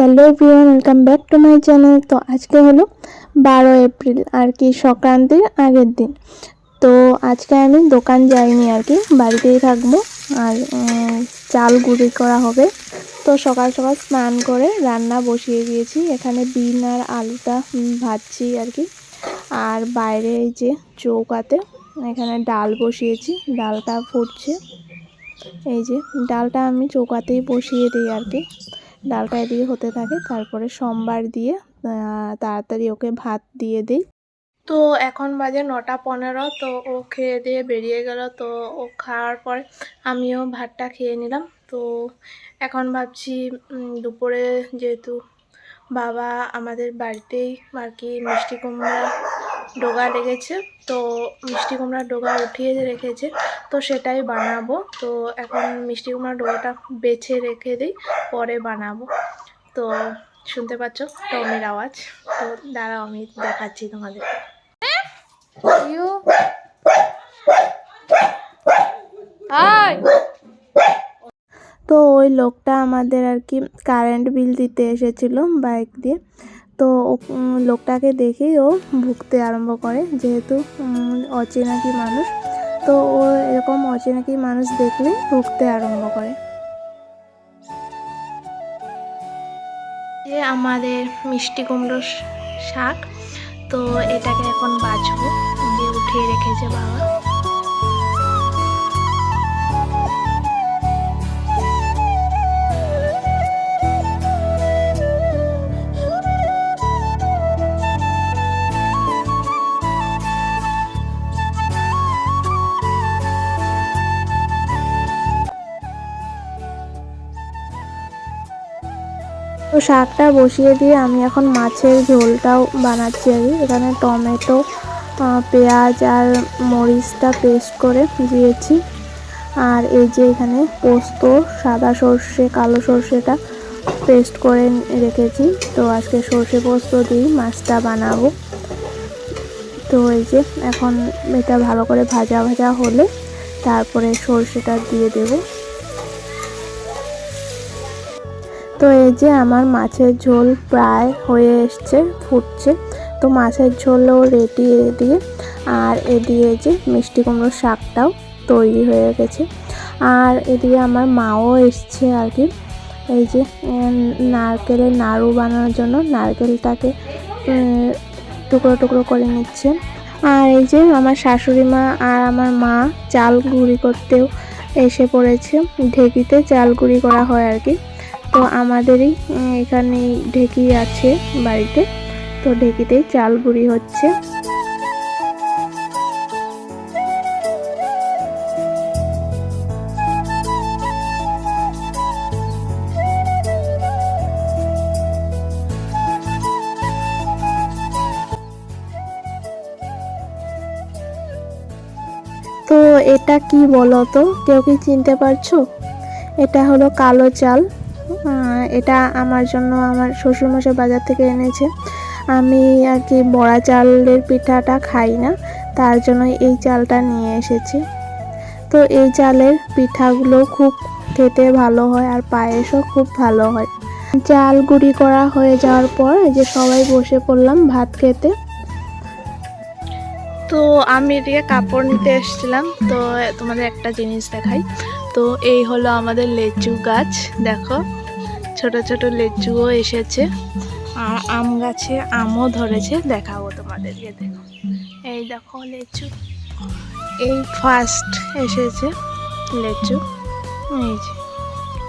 Hello everyone, welcome back to my channel. তো আজকে হলো বারো এপ্রিল, আর কি সংক্রান্তির আগের দিন। তো আজকে আমি দোকান যাইনি আর কি, বাড়িতেই থাকব। আর চাল গুঁড়ি করা হবে। তো সকাল সকাল স্নান করে রান্না বসিয়ে দিয়েছি। এখানে বিন আর আলুটা ভাজছি আর কি। আর বাইরে এই যে চৌকাতে এখানে ডাল বসিয়েছি। ডালটা ফুটছে। এই যে ডালটা আমি চৌকাতেই বসিয়ে দিই আর কি। ডালটা এদিকে হতে থাকে। তারপরে সোমবার দিয়ে তাড়াতাড়ি ওকে ভাত দিয়ে দিই। তো এখন বাজে নটা পনেরো, তো ও খেয়ে দিয়ে বেরিয়ে গেল। তো ও খাওয়ার পরে আমিও ভাতটা খেয়ে নিলাম। তো এখন ভাবছি দুপুরে যেহেতু বাবা আমাদের বাড়িতেই আর কি মিষ্টি কুমড়া ডোগা লেগেছে তো মিষ্টি কুমড়ার ডোগা উঠিয়ে রেখেছে তো সেটাই বানাবো। তো এখন মিষ্টি কুমড়ার ডোগাটা বেছে রেখে দিই পরে বানাবো। তো শুনতে পাচ্ছ টমির আওয়াজ। তো দাঁড়াও আমি দেখাচ্ছি তোমাদের। তো ওই লোকটা আমাদের আর কি কারেন্ট বিল দিতে এসেছিল বাইক দিয়ে। তো লোকটাকে দেখেই ও ভুগতে আরম্ভ করে, যেহেতু অচেনাকি মানুষ। তো ও এরকম অচেনাকি মানুষ দেখলে ভুগতে আরম্ভ করে। যে আমাদের মিষ্টি কুমড়ো শাক। তো এটাকে এখন বাছবো দিয়ে উঠিয়ে রেখেছে বাবা। শাকটা বসিয়ে দিয়ে আমি এখন মাছের ঝোলটাও বানাচ্ছি আর এখানে টমেটো পেঁয়াজ আর মরিচটা পেস্ট করে দিয়েছি আর এই যে এখানে পোস্ত, সাদা সর্ষে, কালো সর্ষেটা পেস্ট করে রেখেছি। তো আজকে সর্ষে পোস্ত দিয়ে মাছটা বানাবো। তো এই যে এখন এটা ভালো করে ভাজা ভাজা হলে তারপরে সর্ষেটা দিয়ে দেবো। তো এই যে আমার মাছের ঝোল প্রায় হয়ে এসছে, ফুটছে। তো মাছের ঝোলও রেডি এদিকে। আর এদিকে যে মিষ্টি কুমড়োর শাকটাও তৈরি হয়ে গেছে। আর এদিকে আমার মাও এসছে আর কি। এই যে নারকেলের নাড়ু বানানোর জন্য নারকেলটাকে টুকরো টুকরো করে নিচ্ছে। আর এই যে আমার শাশুড়ি মা আর আমার মা চাল গুঁড়ি করতেও এসে পড়েছে। ঢেকিতে চাল গুঁড়ি করা হয় আর কি। তো আমাদেরই এখানে ঢেকি আছে বাড়িতে। তো ঢেকিতেই চাল গুঁড়ি হচ্ছে। তো এটা কি বলো তো কেউ কি চিনতে পারছ? এটা হলো কালো চাল। এটা আমার জন্য আমার শ্বশুরমশাই বাজার থেকে এনেছে। আমি আর কি বড়া চালের পিঠাটা খাই না, তার জন্য এই চালটা নিয়ে এসেছি। তো এই চালের পিঠাগুলো খুব খেতে ভালো হয় আর পায়েসও খুব ভালো হয়। চাল গুঁড়ি করা হয়ে যাওয়ার পর যে সবাই বসে পড়লাম ভাত খেতে। তো আমি এদিকে কাপড় নিতে এসেছিলাম, তো তোমাদের একটা জিনিস দেখাই। তো এই হলো আমাদের লেচু গাছ, দেখো। ছোট ছোট লেচুও এসেছে। আম গাছে আমও ধরেছে। দেখাবো তোমাদেরকে, দেখো। এই দেখো লেচু। এই ফার্স্ট এসেছে লেচু। এই যে,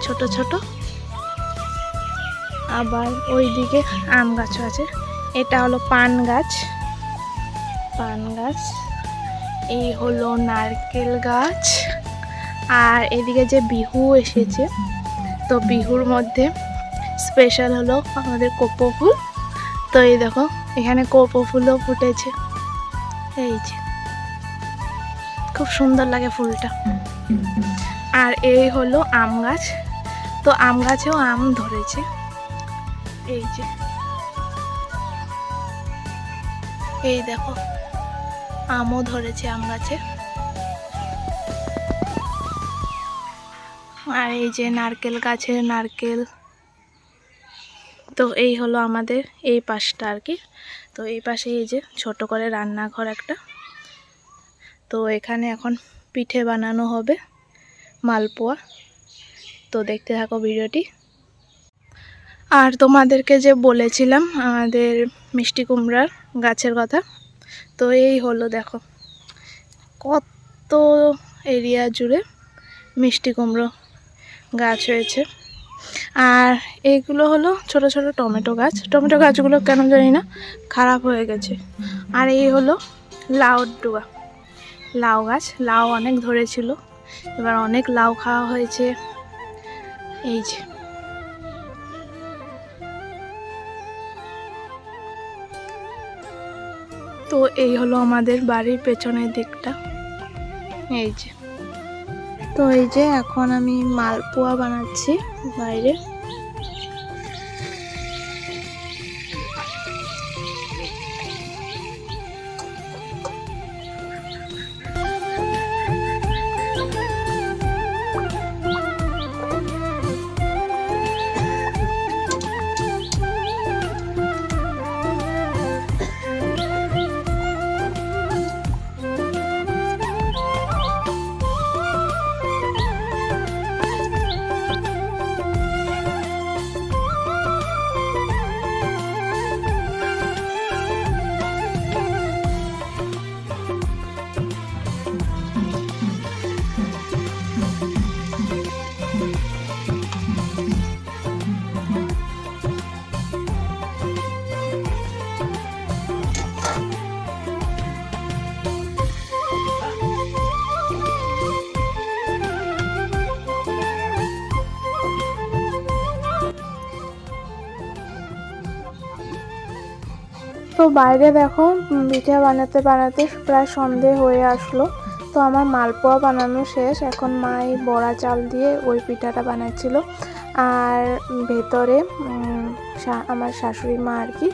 ছোট ছোট। আবার ওইদিকে আম গাছও আছে। এটা হলো পান গাছ। পান গাছ। এই হলো নারকেল গাছ। আর এদিকে যে বিহু এসেছে তো বিহুর মধ্যে স্পেশাল হলো আমাদের কোপো ফুল। তো এই দেখো, এখানে কোপো ফুলও ফুটেছে। এই যে, খুব সুন্দর লাগে ফুলটা। আর এই হলো আম গাছ। তো আম গাছেও আম ধরেছে। এই যে, এই দেখো, আমও ধরেছে আম গাছে। আর এই যে নারকেল গাছের নারকেল। তো এই হলো আমাদের এই পাশটা আর কি। তো এই পাশে এই যে ছোট করে রান্নাঘর একটা। তো এখানে এখন পিঠে বানানো হবে মালপোয়া। তো দেখতে থাকো ভিডিওটি। আর তোমাদেরকে যে বলেছিলাম আমাদের মিষ্টি কুমড়ার গাছের কথা, তো এই হলো দেখো। কত এরিয়া জুড়ে মিষ্টি কুমড়ো গাছ হয়েছে আর এইগুলো হলো ছোট ছোট টমেটো গাছ। টমেটো গাছগুলো কেন জানি না, খারাপ হয়ে গেছে। আর এই হলো লাউ ডুবা লাউ গাছ, লাউ অনেক ধরেছিল। এবার অনেক লাউ খাওয়া হয়েছে। এই যে। তো এই হলো আমাদের বাড়ির পেছনের দিকটা। এই যে। তো এই যে এখন আমি মালপোয়া বানাচ্ছি বাইরে। তো বাইরে দেখো পিঠা বানাতে বানাতে প্রায় সন্ধে হয়ে আসলো। তো আমার মালপোয়া বানানো শেষ। এখন মাই বড়া চাল দিয়ে ওই পিঠাটা বানাচ্ছিল। আর ভেতরে আমার শাশুড়ি মা আর কি,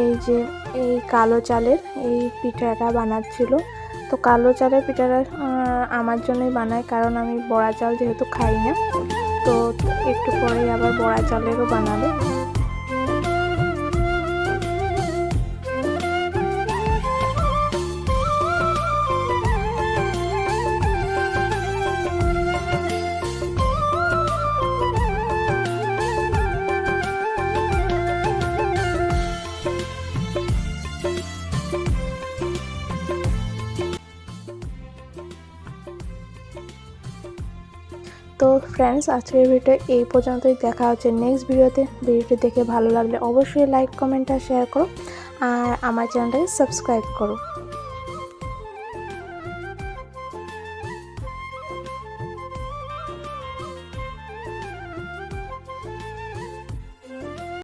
এই যে এই কালো চালের এই পিঠাটা বানাচ্ছিল। তো কালো চালের পিঠাটা আমার জন্যই বানায়, কারণ আমি বড়া চাল যেহেতু খাই না, তো একটু পরে আবার বড়া চালেরও বানাবে। তো ফ্রেন্ডস আজকের ভিডিও এই পর্যন্তই। দেখা হচ্ছে নেক্সট ভিডিওতে ভিডিওটি দেখে ভালো লাগলে অবশ্যই লাইক কমেন্ট আর শেয়ার করো। আর আমার চ্যানেলটাকে সাবস্ক্রাইব করো।